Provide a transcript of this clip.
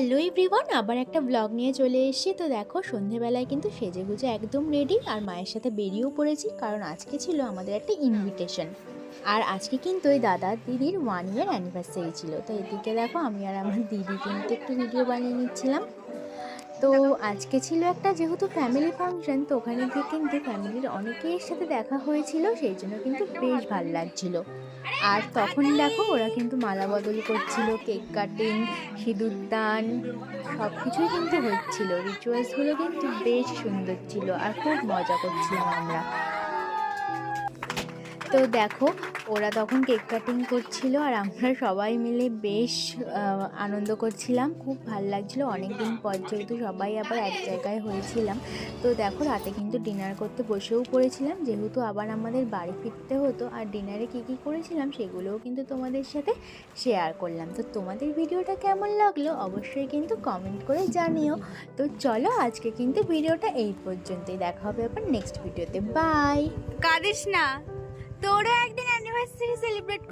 Hello everyone আবার একটা blog নিয়ে চলে এসেছি। তো দেখো, সন্ধেবেলায় কিন্তু সেজে গুজে একদম রেডি আর মায়ের সাথে বেরিয়েও পড়েছি, কারণ আজকে ছিল আমাদের একটা ইনভিটেশন আর আজকে কিন্তু ওই দাদা দিদির ওয়ান ইয়ার অ্যানিভার্সারি ছিল। তো এদিকে দেখো, আমি আর আমার দিদি কিন্তু একটু ভিডিও বানিয়ে নিচ্ছিলাম। তো আজকে ছিল একটা যেহেতু ফ্যামিলি ফাংশন তো ওখানে গিয়ে কিন্তু ফ্যামিলির অনেকের সাথে দেখা হয়েছিল, সেই জন্য কিন্তু বেশ ভালো লাগছিল। আর তখন দেখো ওরা কিন্তু মালা বদল করছিল, কেক কাটিং, সিঁদুর দান সব কিছুই কিন্তু হচ্ছিল। রিচুয়ালসগুলো কিন্তু বেশ সুন্দর ছিল আর খুব মজা করছিলাম আমরা। তো দেখো, ওরা তখন কেক কাটিং করছিল আর আমরা সবাই মিলে বেশ আনন্দ করছিলাম। খুব ভালো লাগছিল। অনেক দিন পর যেহেতু সবাই আবার এক জায়গায় হয়েছিলাম, তো দেখো রাতে কিন্তু ডিনার করতে বসেও পড়েছিলাম। যেহেতু আবার আমাদের বাড়ি ফিরতে হতো আর ডিনারে কী কী করেছিলাম সেগুলোও কিন্তু তোমাদের সাথে শেয়ার করলাম। তো তোমাদের ভিডিওটা কেমন লাগল অবশ্যই কিন্তু কমেন্ট করে জানিও। তো চলো আজকে কিন্তু ভিডিওটা এই পর্যন্তই। দেখা হবে আবার নেক্সট ভিডিওতে বাই কাঁদিস না। তোরও একদিন অ্যানিভার্সারি সেলিব্রেট